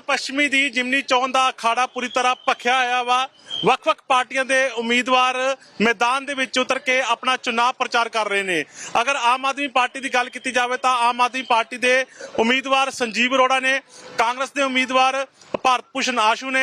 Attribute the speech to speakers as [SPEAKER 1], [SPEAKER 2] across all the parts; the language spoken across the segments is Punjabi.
[SPEAKER 1] ਲੁਧਿਆਣਾ ਪੱਛਮੀ ਦੀ ਜਿਮਨੀ ਚੋਣ ਦਾ ਅਖਾੜਾ ਪੂਰੀ ਤਰ੍ਹਾਂ ਭਖਿਆ ਹੋਇਆ ਵਾ। ਵੱਖ-ਵੱਖ ਪਾਰਟੀਆਂ ਦੇ ਉਮੀਦਵਾਰ ਮੈਦਾਨ ਦੇ ਵਿੱਚ ਉਤਰ ਕੇ ਆਪਣਾ ਚੁਣਾਵ ਪ੍ਰਚਾਰ ਕਰ ਰਹੇ ਨੇ। ਅਗਰ ਆਮ ਆਦਮੀ ਪਾਰਟੀ ਦੀ ਗੱਲ ਕੀਤੀ ਜਾਵੇ ਤਾਂ ਆਮ ਆਦਮੀ ਪਾਰਟੀ ਦੇ ਉਮੀਦਵਾਰ ਸੰਜੀਵ ਅਰੋੜਾ ਨੇ ਕਾਂਗਰਸ ਦੇ ਉਮੀਦਵਾਰ ਭਾਰਤ ਭੂਸ਼ਣ ਆਸ਼ੂ ਨੇ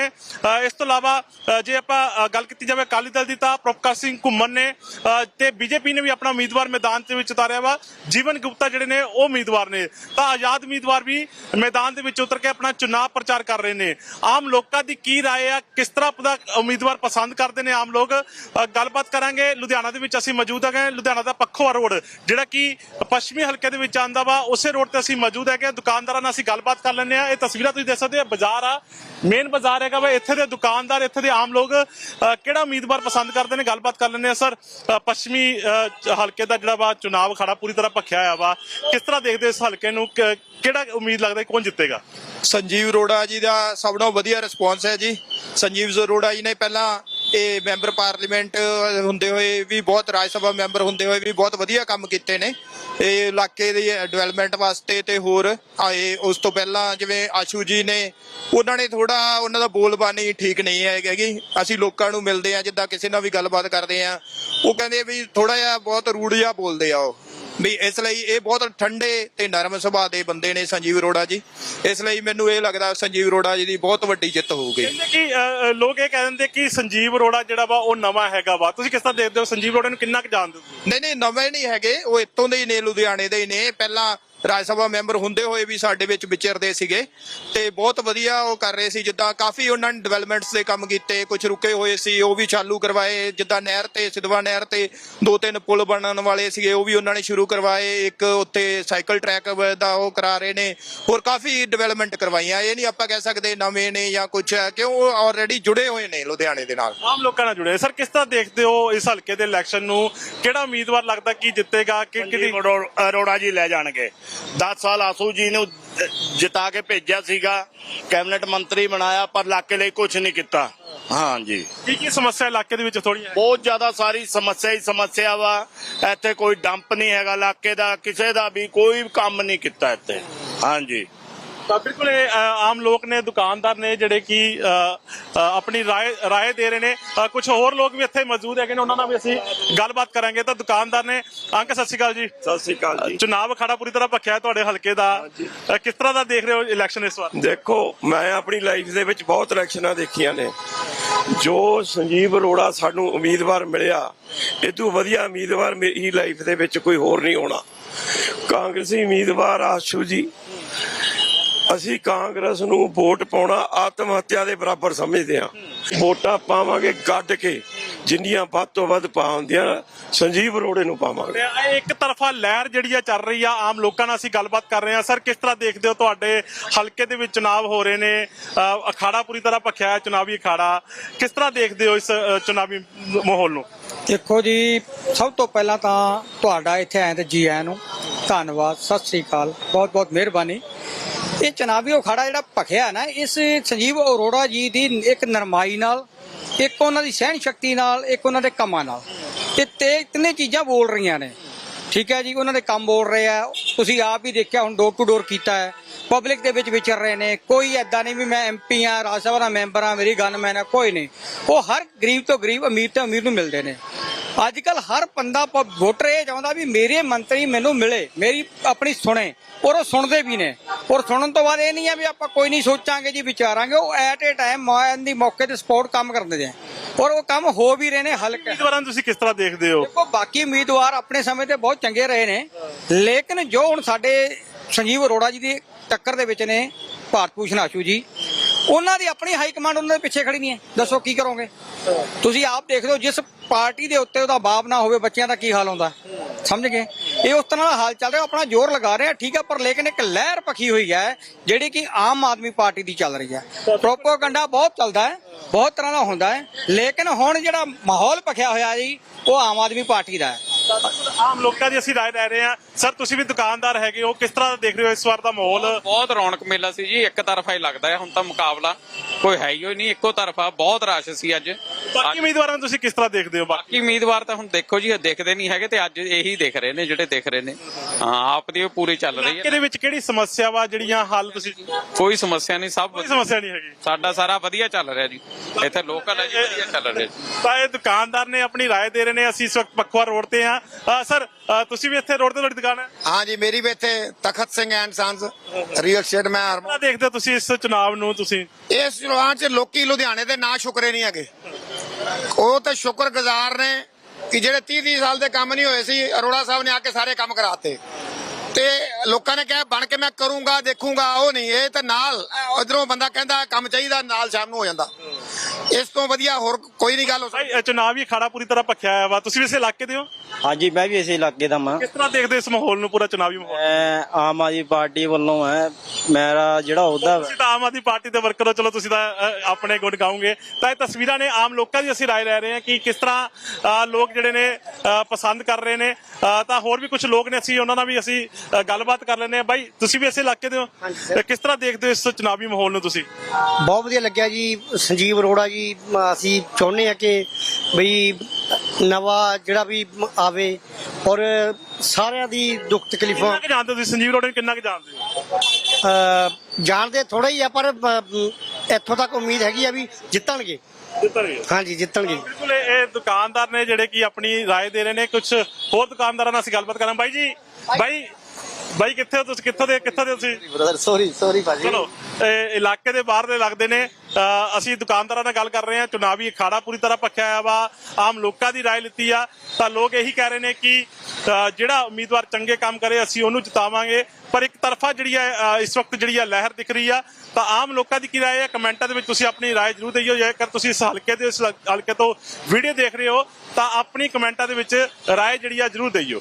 [SPEAKER 1] ਇਸ ਤੋਂ ਇਲਾਵਾ ਜੇ ਆਪਾਂ ਗੱਲ ਕੀਤੀ ਜਾਵੇ ਅਕਾਲੀ ਦਲ ਦੀ ਤਾਂ ਪ੍ਰਭਕਾਰ ਸਿੰਘ ਘੁੰਮਣ ਨੇ ਅ, ਤੇ ਬੀਜੇਪੀ ਨੇ ਵੀ ਆਪਣਾ ਉਮੀਦਵਾਰ ਮੈਦਾਨ ਦੇ ਵਿੱਚ ਉਤਾਰਿਆ ਵਾ। ਜੀਵਨ ਗੁਪਤਾ ਜਿਹੜੇ ਨੇ ਉਹ ਉਮੀਦਵਾਰ ਨੇ। ਤਾਂ ਆਜ਼ਾਦ ਉਮੀਦਵਾਰ ਵੀ ਮੈਦਾਨ ਦੇ ਵਿੱਚ ਉਤਰ ਕੇ ਆਪਣਾ ਚੁਣਾਵ ਪ੍ਰਚਾਰ ਕਰ ਰਹੇ ਨੇ ਆਮ ਲੋਕਾਂ ਦੀ ਕੀ رائے ਆ ਕਿਸ ਤਰ੍ਹਾਂ ਦਾ ਉਮੀਦਵਾਰ ਪਸੰਦ ਕਰਦੇ ਨੇ ਆਮ ਲੋਕ ਅ, ਗੱਲਬਾਤ ਕਰਾਂਗੇ ਲੁਧਿਆਣਾ ਦੇ ਵਿੱਚ ਅਸੀਂ ਮੌਜੂਦ ਹੈਗੇ ਲੁਧਿਆਣਾ ਦਾ ਪੱਖੋਆ ਰੋਡ ਜਿਹੜਾ ਕਿ ਪੱਛਮੀ ਹਲਕੇ ਦੇ ਵਿੱਚ ਆਂਦਾ ਵਾ ਉਸੇ ਰੋਡ ਤੇ ਅਸੀਂ ਮੌਜੂਦ ਹੈਗੇ ਦੁਕਾਨਦਾਰਾਂ ਨਾਲ ਅਸੀਂ ਗੱਲਬਾਤ ਕਰ ਲੈਂਦੇ ਆ ਇਹ ਤਸਵੀਰਾਂ ਤੁਸੀਂ ਦੇਖ ਸਕਦੇ ਹੋ ਬਾਜ਼ਾਰ ਆ ਮੇਨ ਬਾਜ਼ਾਰ ਹੈਗਾ ਵਾ ਇੱਥੇ ਦੇ ਦੁਕਾਨਦਾਰ ਇੱਥੇ ਦੇ ਆਮ ਲੋਕ ਅ, ਕਿਹੜਾ ਉਮੀਦਵਾਰ ਪਸੰਦ ਕਰਦੇ ਨੇ ਗੱਲਬਾਤ ਕਰ ਲੈਂਦੇ ਆ ਸਰ ਅ, ਪੱਛਮੀ ਅ, ਚ- ਹਲਕੇ ਦਾ ਜਿਹੜਾ ਵਾ ਚੁਣਾਵ ਖੜਾ ਪੂਰੀ ਤਰ੍ਹਾਂ ਭਖਿਆ ਹੋਇਆ ਵਾ ਕਿਸ ਤਰ੍ਹਾਂ ਦੇਖਦੇ ਹੋ ਇਸ ਹਲਕੇ ਨੂੰ ਕਿ- ਕਿਹੜਾ ਉਮੀਦ ਲੱਗਦਾ ਕੌਣ ਜਿੱਤੇਗਾ
[SPEAKER 2] ਸੰਜੀਵ ਅਰੋੜਾ ਜੀ ਦਾ ਸਭ ਤੋਂ ਵਧੀਆ ਰਿਸਪੌਂਸ ਹੈ ਜੀ। ਸੰਜੀਵ ਅਰੋੜਾ ਜੀ ਨੇ ਪਹਿਲਾਂ ਇਹ ਮੈਂਬਰ ਪਾਰਲੀਮੈਂਟ ਹੁੰਦੇ ਹੋਏ ਵੀ ਬਹੁਤ ਰਾਜ ਸਭਾ ਮੈਂਬਰ ਹੁੰਦੇ ਹੋਏ ਵੀ ਬਹੁਤ ਵਧੀਆ ਕੰਮ ਕੀਤੇ ਨੇ। ਇਹ ਇਲਾਕੇ ਦੀ ਡਿਵੈਲਪਮੈਂਟ ਵਾਸਤੇ ਤੇ ਹੋਰ ਆਏ, ਉਸ ਤੋਂ ਪਹਿਲਾਂ ਜਿਵੇਂ ਆਸ਼ੂ ਜੀ ਨੇ, ਉਹਨਾਂ ਨੇ ਥੋੜਾ ਉਹਨਾਂ ਦਾ ਬੋਲਬਾਣੀ ਠੀਕ ਨਹੀਂ ਹੈ ਹੈਗੀ। ਅਸੀਂ ਲੋਕਾਂ ਨੂੰ ਮਿਲਦੇ ਆ ਜਿੱਦਾਂ ਕਿਸੇ ਨਾਲ ਵੀ ਗੱਲਬਾਤ ਕਰਦੇ ਆ ਉਹ ਕਹਿੰਦੇ ਵੀ ਥੋੜਾ ਜਿਹਾ ਬਹੁਤ ਰੂੜ ਜਿਹਾ ਬੋਲਦੇ ਆ ਉਹ। ਵੀ ਇਸ ਲਈ ਇਹ ਬਹੁਤ ਠੰਡੇ ਤੇ ਨਰਮ ਸੁਭਾਅ ਦੇ ਬੰਦੇ ਨੇ ਸੰਜੀਵ ਅਰੋੜਾ ਜੀ। ਇਸ ਲਈ ਮੈਨੂੰ ਇਹ ਲੱਗਦਾ ਸੰਜੀਵ ਅਰੋੜਾ ਜੀ ਦੀ ਬਹੁਤ ਵੱਡੀ ਜਿੱਤ ਹੋਊਗੀ।
[SPEAKER 1] ਕਹਿੰਦੇ ਕਿ ਅ, ਲੋਕ ਇਹ ਕਹਿ ਦਿੰਦੇ ਕਿ ਸੰਜੀਵ ਅਰੋੜਾ ਜਿਹੜਾ ਵਾ ਉਹ ਨਵਾਂ ਹੈਗਾ ਵਾ। ਤੁਸੀਂ ਕਿਸ ਤਰ੍ਹਾਂ ਦੇਖਦੇ ਹੋ ਸੰਜੀਵ ਅਰੋੜਾ ਨੂੰ ਕਿੰਨਾ ਕੁ ਜਾਣਦੇ ਹੋ?
[SPEAKER 2] ਨਹੀਂ ਨਹੀਂ ਨਵੇਂ ਨਹੀਂ ਹੈਗੇ। ਉਹ ਇੱਥੋਂ ਦੇ ਹੀ ਨੇ ਲੁਧਿਆਣੇ ਦੇ ਹੀ ਨੇ। ਪਹਿਲਾਂ ਰਾਜ ਸਭਾ ਮੈਂਬਰ ਹੁੰਦੇ ਹੋਏ ਵੀ ਸਾਡੇ ਵਿੱਚ ਵਿਚਰਦੇ ਸੀਗੇ ਤੇ ਬਹੁਤ ਵਧੀਆ ਉਹ ਕਰ ਰਹੇ ਸੀ ਜਿੱਦਾਂ ਕਾਫੀ ਉਹਨਾਂ ਨੇ ਡਿਵੈਲਪਮੈਂਟਸ ਦੇ ਕੰਮ ਕੀਤੇ ਕੁਝ ਰੁਕੇ ਹੋਏ ਸੀ ਉਹ ਵੀ ਚਾਲੂ ਕਰਵਾਏ ਜਿੱਦਾਂ ਨਹਿਰ ਤੇ ਸਿਧਵਾ ਨਹਿਰ ਤੇ ਦੋ ਤਿੰਨ ਪੁਲ ਬਣਨ ਵਾਲੇ ਸੀਗੇ ਉਹ ਵੀ ਉਹਨਾਂ ਨੇ ਸ਼ੁਰੂ ਕਰਵਾਏ ਇੱਕ ਉੱਤੇ ਸਾਈਕਲ ਟਰੈਕ ਦਾ ਉਹ ਕਰਾ ਰਹੇ ਨੇ ਹੋਰ ਕਾਫੀ ਡਿਵੈਲਪਮੈਂਟ ਕਰਵਾਈਆਂ। ਇਹ ਨਹੀਂ ਆਪਾਂ ਕਹਿ ਸਕਦੇ ਨਵੇਂ ਨੇ ਜਾਂ ਕੁਝ ਹੈ ਕਿਉਂ ਉਹ ਆਲਰੇਡੀ ਜੁੜੇ ਹੋਏ ਨੇ ਲੁਧਿਆਣੇ ਦੇ ਨਾਲ।
[SPEAKER 1] ਆਮ ਲੋਕਾਂ ਨਾਲ ਜੁੜੇ ਸਰ ਕਿਸ ਤਰ੍ਹਾਂ ਦੇਖਦੇ ਹੋ ਇਸ ਹਲਕੇ ਦੇ ਇਲੈਕਸ਼ਨ ਨੂੰ? ਕਿਹੜਾ ਉਮੀਦਵਾਰ ਲੱਗਦਾ ਕਿ ਜਿੱਤੇਗਾ ਕਿ
[SPEAKER 3] ਅਰੋ- ਅਰੋੜਾ ਜੀ ਲੈ ਜਾਣਗੇ। 10 ਸਾਲ ਆਸੂ ਜੀ ਨੂੰ ਜਿਤਾ ਕੇ ਭੇਜਿਆ ਸੀਗਾ ਕੈਬਨਿਟ ਮੰਤਰੀ ਬਣਾਇਆ ਪਰ ਇਲਾਕੇ ਲਈ ਕੁਝ ਨਹੀਂ ਕੀਤਾ। ਹਾਂਜੀ।
[SPEAKER 1] ਕੀ ਕੀ ਸਮੱਸਿਆ ਇਲਾਕੇ ਦੇ ਵਿੱਚ ਥੋੜੀਆਂ
[SPEAKER 3] ਬਹੁਤ ਜ਼ਿਆਦਾ ਸਾਰੀ ਸਮੱਸਿਆ ਹੀ ਸਮੱਸਿਆ ਵਾ। ਇੱਥੇ ਕੋਈ ਡੰਪ ਨਹੀਂ ਹੈਗਾ ਇਲਾਕੇ ਦਾ ਕਿਸੇ ਦਾ ਵੀ ਕੋਈ ਕੰਮ ਨਹੀਂ ਕੀਤਾ ਇੱਥੇ। ਹਾਂਜੀ।
[SPEAKER 1] ਤਾਂ ਬਿਲਕੁਲ ਇਹ, ਅ, ਆਮ ਲੋਕ ਨੇ ਦੁਕਾਨਦਾਰ ਨੇ ਜਿਹੜੇ ਕਿ ਅ, ਅ, ਆਪਣੀ ਰਾਏ ਰਾਏ ਦੇ ਰਹੇ ਨੇ। ਕੁਝ ਹੋਰ ਲੋਕ ਵੀ ਇੱਥੇ ਮੌਜੂਦ ਹੈਗੇ ਨੇ ਉਹਨਾਂ ਨਾਲ ਵੀ ਅਸੀਂ ਗੱਲਬਾਤ ਕਰਾਂਗੇ। ਤਾਂ ਦੁਕਾਨਦਾਰ ਨੇ ਅੰਕ ਸਤਿ ਸ਼੍ਰੀ ਅਕਾਲ ਜੀ।
[SPEAKER 4] ਸਤਿ ਸ੍ਰੀ ਅਕਾਲ ਜੀ।
[SPEAKER 1] ਚੁਣਾਵ ਅਖਾੜਾ ਪੂਰੀ ਤਰ੍ਹਾਂ ਭਖਿਆ ਹੈ ਤੁਹਾਡੇ ਹਲਕੇ ਦਾ। ਅ, ਕਿਸ ਤਰ੍ਹਾਂ ਦਾ ਦੇਖ ਰਹੇ ਹੋ ਇਲੈਕਸ਼ਨ ਇਸ ਵਾਰ?
[SPEAKER 4] ਦੇਖੋ ਮੈਂ ਆਪਣੀ ਲਾਈਫ ਦੇ ਵਿੱਚ ਬਹੁਤ ਇਲੈਕਸ਼ਨਾਂ ਦੇਖੀਆਂ ਨੇ। ਜੋ ਸੰਜੀਵ ਅਰੋੜਾ ਸਾਨੂੰ ਉਮੀਦਵਾਰ ਮਿਲਿਆ ਇਹ ਤੋਂ ਵਧੀਆ ਉਮੀਦਵਾਰ ਮੇਰੀ ਲਾਈਫ ਦੇ ਵਿੱਚ ਕੋਈ ਹੋਰ ਨਹੀਂ ਹੋਣਾ। ਕਾਂਗਰਸੀ ਉਮੀਦਵਾਰ ਆਸ਼ੂ ਜੀ ਅਸੀਂ ਕਾਂਗਰਸ ਨੂੰ ਵੋਟ ਪਾਉਣਾ ਆਤਮ ਹੱਤਿਆ ਦੇ ਬਰਾਬਰ ਸਮਝਦੇ ਹਾਂ। ਵੋਟਾਂ ਪਾਵਾਂਗੇ ਗੱਡ ਕੇ ਜਿੰਨੀਆਂ ਵੱਧ ਤੋਂ ਵੱਧ ਪਾਉਂਦੀਆਂ ਸੰਜੀਵ ਅਰੋੜੇ ਨੂੰ ਪਾਵਾਂਗੇ।
[SPEAKER 1] ਇਹ ਇੱਕ ਤਰਫਾ ਲਹਿਰ ਜਿਹੜੀ ਆ ਚੱਲ ਰਹੀ ਆ ਆਮ ਲੋਕਾਂ ਨਾਲ ਅਸੀਂ ਗੱਲਬਾਤ ਕਰ ਰਹੇ ਹਾਂ। ਸਰ ਕਿਸ ਤਰ੍ਹਾਂ ਦੇਖਦੇ ਹੋ ਤੁਹਾਡੇ ਹਲਕੇ ਦੇ ਵਿੱਚ ਚੁਣਾਵ ਹੋ ਰਹੇ ਨੇ? ਅਖਾੜਾ ਪੂਰੀ ਤਰ੍ਹਾਂ ਭਖਿਆ ਹੈ ਚੁਣਾਵੀ ਅਖਾੜਾ। ਕਿਸ ਤਰ੍ਹਾਂ ਦੇਖਦੇ ਹੋ ਇਸ ਚੁਣਾਵੀ ਮਾਹੌਲ ਨੂੰ?
[SPEAKER 5] ਦੇਖੋ ਜੀ ਸਭ ਤੋਂ ਪਹਿਲਾਂ ਤਾਂ ਤੁਹਾਡਾ ਇੱਥੇ ਆਏ ਤੇ ਜੀ ਆਇਆਂ ਨੂੰ ਧੰਨਵਾਦ ਸਤਿ ਸ੍ਰੀ ਅਕਾਲ। ਬਹੁਤ ਬਹੁਤ ਮਿਹਰਬਾਨੀ। ਇਹ ਚੁਣਾਵੀ ਅਖਾੜਾ ਜਿਹੜਾ ਭਖਿਆ ਨਾ, ਇਸ ਸੰਜੀਵ ਅਰੋੜਾ ਜੀ ਦੀ ਇੱਕ ਨਰਮਾਈ ਨਾਲ, ਇੱਕ ਉਹਨਾਂ ਦੀ ਸਹਿਣ ਸ਼ਕਤੀ ਨਾਲ, ਇੱਕ ਉਹਨਾਂ ਦੇ ਕੰਮਾਂ ਨਾਲ। ਇਹ ਤੇ ਤਿੰਨੇ ਚੀਜ਼ਾਂ ਬੋਲ ਰਹੀਆਂ ਨੇ। ਠੀਕ ਹੈ ਜੀ, ਉਹਨਾਂ ਦੇ ਕੰਮ ਬੋਲ ਰਹੇ ਆ। ਤੁਸੀਂ ਆਪ ਹੀ ਦੇਖਿਆ, ਹੁਣ ਡੋਰ ਟੂ ਡੋਰ ਕੀਤਾ ਹੈ। ਪਬਲਿਕ ਦੇ ਵਿੱਚ ਵਿਚਰ ਰਹੇ ਨੇ। ਕੋਈ ਐਦਾਂ ਨਹੀਂ ਵੀ ਮੈਂ ਐਮਪੀ ਆ, ਰਾਜ ਸਭਾ ਦਾ ਮੈਂਬਰ ਆ, ਮੇਰੀ ਗਨਮੈਨ ਆ, ਕੋਈ ਨਹੀਂ। ਉਹ ਹਰ ਗਰੀਬ ਤੋਂ ਗਰੀਬ, ਅਮੀਰ ਤੋਂ ਅਮੀਰ ਨੂੰ ਮਿਲਦੇ ਨੇ। ਅੱਜ ਕੱਲ ਹਰ ਬੰਦਾ ਪ- ਵੋਟਰ ਇਹ ਚਾਹੁੰਦਾ ਵੀ ਮੇਰੇ ਮੰਤਰੀ ਮੈਨੂੰ ਮਿਲੇ ਮੇਰੀ ਆਪਣੀ ਸੁਣੇ ਔਰ ਉਹ ਸੁਣਦੇ ਵੀ ਨੇ। ਔਰ ਸੁਣਨ ਤੋਂ ਬਾਅਦ ਇਹ ਨਹੀਂ ਹੈ ਵੀ ਆਪਾਂ ਕੋਈ ਨਹੀਂ ਸੋਚਾਂਗੇ ਜੀ ਵਿਚਾਰਾਂਗੇ ਉਹ ਐਟ ਏ ਟਾਈਮ ਮਾਨ ਦੀ ਮੌਕੇ ਤੇ ਸਪੋਰਟ ਕੰਮ ਕਰਦੇ ਨੇ। ਔਰ ਉਹ ਕੰਮ ਹੋ ਵੀ ਰਹੇ ਨੇ ਹਲਕਾ
[SPEAKER 1] ਉਮੀਦਵਾਰਾਂ ਨੂੰ ਤੁਸੀਂ ਕਿਸ ਤਰ੍ਹਾਂ ਦੇਖਦੇ ਹੋ?
[SPEAKER 5] ਦੇਖੋ ਬਾਕੀ ਉਮੀਦਵਾਰ ਆਪਣੇ ਸਮੇਂ ਤੇ ਬਹੁਤ ਚੰਗੇ ਰਹੇ ਨੇ ਲੇਕਿਨ ਜੋ ਹੁਣ ਸਾਡੇ ਸੰਜੀਵ ਅਰੋੜਾ ਜੀ ਦੀ ਟੱਕਰ ਦੇ ਵਿੱਚ ਨੇ ਭਾਰਤ ਭੂਸ਼ਣ ਆਸ਼ੂ ਜੀ ਉਹਨਾਂ ਦੀ ਆਪਣੀ ਹਾਈ ਕਮਾਂਡ ਉਹਨਾਂ ਦੇ ਪਿੱਛੇ ਖੜੀ ਨਹੀਂ ਹੈ। ਦੱਸੋ ਕੀ ਕਰੋਗੇ? ਤੁਸੀਂ ਆਪ ਦੇਖ ਲਓ, ਜਿਸ ਪਾਰਟੀ ਦੇ ਉੱਤੇ ਉਹਦਾ ਬਾਪ ਨਾ ਹੋਵੇ, ਬੱਚਿਆਂ ਦਾ ਕੀ ਹਾਲ ਹੁੰਦਾ? ਸਮਝ ਗਏ? ਇਹ ਉਸ ਤਰ੍ਹਾਂ ਦਾ ਹਾਲ ਚੱਲ ਰਿਹਾ, ਆਪਣਾ ਜ਼ੋਰ ਲਗਾ ਰਿਹਾ, ਠੀਕ ਹੈ, ਪਰ ਲੇਕਿਨ ਇੱਕ ਲਹਿਰ ਪਖੀ ਹੋਈ ਹੈ, ਜਿਹੜੀ ਕਿ ਆਮ ਆਦਮੀ ਪਾਰਟੀ ਦੀ ਚੱਲ ਰਹੀ ਹੈ। ਪ੍ਰੋਪੋਗੰਡਾ ਬਹੁਤ ਚੱਲਦਾ ਹੈ, ਬਹੁਤ ਤਰ੍ਹਾਂ ਦਾ ਹੁੰਦਾ ਹੈ, ਲੇਕਿਨ ਹੁਣ ਜਿਹੜਾ ਮਾਹੌਲ ਪਖਿਆ ਹੋਇਆ ਜੀ, ਉਹ ਆਮ ਆਦਮੀ ਪਾਰਟੀ ਦਾ ਹੈ।
[SPEAKER 1] ਆਮ ਲੋਕਾਂ ਦੀ ਅਸੀਂ ਰਾਏ ਲੈ ਰਹੇ ਹਾਂ। ਸਰ ਤੁਸੀਂ ਵੀ ਦੁਕਾਨਦਾਰ ਹੈਗੇ ਹੋ। ਕਿਸ ਤਰ੍ਹਾਂ ਦਾ ਦੇਖ ਰਹੇ ਹੋ ਇਸ ਵਾਰ ਦਾ ਮਾਹੌਲ?
[SPEAKER 6] ਬਹੁਤ ਰੌਣਕ ਮੇਲਾ ਸੀ ਜੀ। ਇੱਕ ਤਰਫਾ ਹੀ ਲੱਗਦਾ ਹੈ ਹੁਣ ਤਾਂ ਮੁਕਾਬਲਾ। ਕੋਈ ਹੈ ਹੀ ਹੋਈ ਨਹੀਂ। ਇੱਕੋ ਤਰਫਾ। ਬਹੁਤ ਰਸ਼ ਸੀ ਅੱਜ।
[SPEAKER 1] ਬਾਕੀ ਉਮੀਦਵਾਰਾਂ ਨੂੰ ਤੁਸੀਂ ਕਿਸ ਤਰ੍ਹਾਂ ਦੇਖਦੇ ਹੋ ਬਾਕੀ?
[SPEAKER 6] ਬਾਕੀ ਉਮੀਦਵਾਰ ਤਾਂ ਹੁਣ ਦੇਖੋ ਜੀ ਇਹ ਦਿਖਦੇ ਨਹੀਂ ਹੈਗੇ ਤੇ ਅੱਜ ਇਹੀ ਦਿਖ ਰਹੇ ਨੇ ਜਿਹੜੇ ਦਿਖ ਰਹੇ ਨੇ। ਹਾਂ ਆਪ ਦੀ ਉਹ ਪੂਰੀ ਚੱਲ ਰਹੀ
[SPEAKER 1] ਇਲਾਕੇ
[SPEAKER 6] ਹੈ
[SPEAKER 1] ਦੇ ਵਿੱਚ ਕਿਹੜੀ ਸਮੱਸਿਆ ਵਾ ਜਿਹੜੀਆਂ ਹੱਲ ਤੁਸੀਂ ਕੋਈ
[SPEAKER 6] ਕੋਈ ਸਮੱਸਿਆ ਨਹੀਂ ਸਭ ਵਧੀਆ।
[SPEAKER 1] ਸਮੱਸਿਆ ਨਹੀਂ ਹੈਗੀ।
[SPEAKER 6] ਸਾਡਾ ਸਾਰਾ ਵਧੀਆ ਚੱਲ ਰਿਹਾ ਜੀ। ਇੱਥੇ ਲੋਕਲ ਹੈ ਜੀ ਵਧੀਆ ਚੱਲ ਰਿਹਾ ਜੀ।
[SPEAKER 1] ਤਾਂ ਇਹ ਦੁਕਾਨਦਾਰ ਨੇ ਆਪਣੀ ਰਾਏ ਦੇ ਰਹੇ ਨੇ ਅਸੀਂ ਇਸ ਵਕਤ ਪਖਵਾ ਰੋਡ ਤੇ ਅ, ਸਰ ਅ, ਤੁਸੀਂ ਵੀ ਇੱਥੇ ਰੋਡ ਤੇ ਤੁਹਾਡੀ ਦੁਕਾਨ ਹੈ?
[SPEAKER 7] ਹਾਂ ਜੀ ਮੇਰੀ ਵੀ ਇੱਥੇ Takht Singh and sons real estate ਮੈਂ ਆਰਮ
[SPEAKER 1] ਕਿਹੜਾ ਦੇਖਦੇ ਹੋ ਤੁਸੀਂ ਇਸ ਚੁਣਾਵ ਨੂੰ ਤੁਸੀਂ?
[SPEAKER 7] ਇਸ ਚੁਣਾਵ 'ਚ ਲੋਕੀ ਲੁਧਿਆਣੇ ਦੇ ਨਾ ਸ਼ੁਕਰੇ ਨਹੀਂ ਹੈਗੇ। ਉਹ ਤੇ ਸ਼ੁਕਰਗੁਜ਼ਾਰ ਨੇ ਕਿ ਜਿਹੜੇ 30 30 ਸਾਲ ਦੇ ਕੰਮ ਨਹੀਂ ਹੋਏ ਸੀ, ਅਰੋੜਾ ਸਾਹਿਬ ਨੇ ਆ ਕੇ ਸਾਰੇ ਕੰਮ ਕਰਾਤੇ। ਤੇ ਲੋਕਾਂ ਨੇ ਕਿਹਾ, ਬਣ ਕੇ ਮੈਂ ਕਰੂੰਗਾ, ਦੇਖੂੰਗਾ, ਉਹ ਨਹੀਂ, ਇਹ ਤਾਂ ਨਾਲ ਉਧਰੋਂ ਬੰਦਾ ਕਹਿੰਦਾ, ਕੰਮ ਚਾਹੀਦਾ, ਨਾਲ ਸ਼ਾਮ ਨੂੰ ਹੋ ਜਾਂਦਾ। ਇਸ ਤੋਂ ਵਧੀਆ ਹੋਰ ਕੋਈ ਨਹੀਂ ਗੱਲ ਹੋ ਸਕਦੀ।
[SPEAKER 1] ਭਾਈ ਚੁਣਾਵ ਹੀ ਅਖਾੜਾ ਪੂਰੀ ਤਰ੍ਹਾਂ ਭਖਿਆ ਹੋਇਆ ਵਾ। ਤੁਸੀਂ ਵੀ ਇਸ ਇਲਾਕੇ ਦੇ ਹੋ?
[SPEAKER 8] ਹਾਂਜੀ ਮੈਂ ਵੀ ਇਸੇ ਇਲਾਕੇ ਦਾ ਮਾਂ
[SPEAKER 1] ਕਿਸ ਤਰ੍ਹਾਂ ਦੇਖਦੇ ਇਸ ਮਾਹੌਲ ਨੂੰ ਪੂਰਾ ਚੁਣਾਵੀ ਮਾਹੌਲ?
[SPEAKER 8] ਮੈਂ ਆਮ ਆਦਮੀ ਪਾਰਟੀ ਵੱਲੋਂ ਹੈ। ਮੇਰਾ ਜਿਹੜਾ ਅਹੁਦਾ
[SPEAKER 1] ਤੁਸੀਂ ਤਾਂ ਆਮ ਆਦਮੀ ਪਾਰਟੀ ਦੇ ਵਰਕਰ ਹੋ। ਚਲੋ ਤੁਸੀਂ ਤਾਂ ਅ, ਆਪਣੇ ਗੁਣ ਗਾਉਂਗੇ ਤਾਂ ਇਹ ਤਸਵੀਰਾਂ ਨੇ ਆਮ ਲੋਕਾਂ ਦੀ ਅਸੀਂ ਰਾਏ ਲੈ ਰਹੇ ਹਾਂ ਕਿ ਕਿਸ ਤਰ੍ਹਾਂ ਅ, ਲੋਕ ਜਿਹੜੇ ਨੇ ਅ, ਪਸੰਦ ਕਰ ਰਹੇ ਨੇ। ਤਾਂ ਹੋਰ ਵੀ ਕੁਝ ਲੋਕ ਨੇ ਅਸੀਂ ਉਹਨਾਂ ਨਾਲ ਵੀ ਅਸੀਂ ਗੱਲਬਾਤ ਕਰ ਲੈਂਦੇ ਹਾਂ। ਬਾਈ ਤੁਸੀਂ ਵੀ ਇਸੇ ਇਲਾਕੇ ਦੇ ਹੋ। ਕਿਸ ਤਰ੍ਹਾਂ ਦੇਖਦੇ ਹੋ ਇਸ ਚੁਣਾਵੀ ਮਾਹੌਲ ਨੂੰ ਤੁਸੀਂ?
[SPEAKER 9] ਬਹੁਤ ਵਧੀਆ ਲੱਗਿਆ ਜੀ ਸੰਜੀਵ ਅਰੋੜਾ ਜੀ ਅਸੀਂ ਚਾਹੁੰਦੇ ਆ ਕਿ ਬਈ ਨਵਾਂ ਜਿਹੜਾ ਵੀ ਆਵੇ ਔਰ ਸਾਰਿਆਂ ਦੀ ਦੁੱਖ ਤਕਲੀਫਾਂ
[SPEAKER 1] ਕਿੰਨਾ ਕੁ ਜਾਣਦੇ ਤੁਸੀਂ? ਸੰਜੀਵ ਰੋੜੇ ਨੂੰ ਕਿੰਨਾ ਕੁ ਜਾਣਦੇ ਹੋ?
[SPEAKER 9] ਜਾਣਦੇ ਥੋੜਾ ਹੀ ਆ ਪਰ ਇੱਥੋਂ ਤੱਕ ਉਮੀਦ ਹੈਗੀ ਆ ਵੀ ਜਿੱਤਣਗੇ।
[SPEAKER 1] ਜਿੱਤਣਗੇ
[SPEAKER 9] ਹਾਂਜੀ ਜਿੱਤਣਗੇ
[SPEAKER 1] ਬਿਲਕੁਲ ਇਹ ਇਹ ਦੁਕਾਨਦਾਰ ਨੇ ਜਿਹੜੇ ਕਿ ਆਪਣੀ رائے ਦੇ ਰਹੇ ਨੇ ਕੁਝ ਹੋਰ ਦੁਕਾਨਦਾਰਾਂ ਨਾਲ ਅਸੀਂ ਗੱਲਬਾਤ ਕਰਾਂ ਬਾਈ ਜੀ ਬਾਈ ਬਾਈ ਕਿੱਥੇ ਹੋ ਤੁਸੀਂ ਕਿੱਥੋਂ ਦੇ ਕਿੱਥੋਂ ਦੇ ਤੁਸੀਂ
[SPEAKER 9] ਬ੍ਰਦਰ ਸੌਰੀ ਸੌਰੀ ਭਾਜੀ
[SPEAKER 1] ਚਲੋ ਇਹ ਇਲਾਕੇ ਦੇ ਬਾਹਰ ਦੇ ਲੱਗਦੇ ਨੇ ਅ, ਅਸੀਂ ਦੁਕਾਨਦਾਰਾਂ ਨਾਲ ਗੱਲ ਕਰ ਰਹੇ ਹਾਂ ਚੁਣਾਵੀ ਅਖਾੜਾ ਪੂਰੀ ਤਰ੍ਹਾਂ ਪੱਕਿਆ ਹੋਇਆ ਵਾ ਆਮ ਲੋਕਾਂ ਦੀ رائے ਲਿੱਤੀ ਆ ਤਾਂ ਲੋਕ ਇਹੀ ਕਹਿ ਰਹੇ ਨੇ ਕਿ ਅ, ਜਿਹੜਾ ਉਮੀਦਵਾਰ ਚੰਗੇ ਕੰਮ ਕਰੇ ਅਸੀਂ ਉਹਨੂੰ ਜਿਤਾਵਾਂਗੇ ਪਰ ਇੱਕ ਤਰਫਾ ਜਿਹੜੀ ਹੈ ਅ, ਇਸ ਵਕਤ ਜਿਹੜੀ ਹੈ ਲਹਿਰ ਦਿਖ ਰਹੀ ਆ ਤਾਂ ਆਮ ਲੋਕਾਂ ਦੀ ਕੀ رائے ਹੈ ਕਮੈਂਟਾਂ ਦੇ ਵਿੱਚ ਤੁਸੀਂ ਆਪਣੀ رائے ਜ਼ਰੂਰ ਦਈਓ ਜੇਕਰ ਤੁਸੀਂ ਇਸ ਹਲਕੇ ਦੇ ਇਸ ਹਲਕੇ ਤੋਂ ਵੀਡੀਓ ਦੇਖ ਰਹੇ ਹੋ ਤਾਂ ਆਪਣੀ ਕਮੈਂਟਾਂ ਦੇ ਵਿੱਚ رائے ਜਿਹੜੀ ਆ ਜ਼ਰੂਰ ਦਈਓ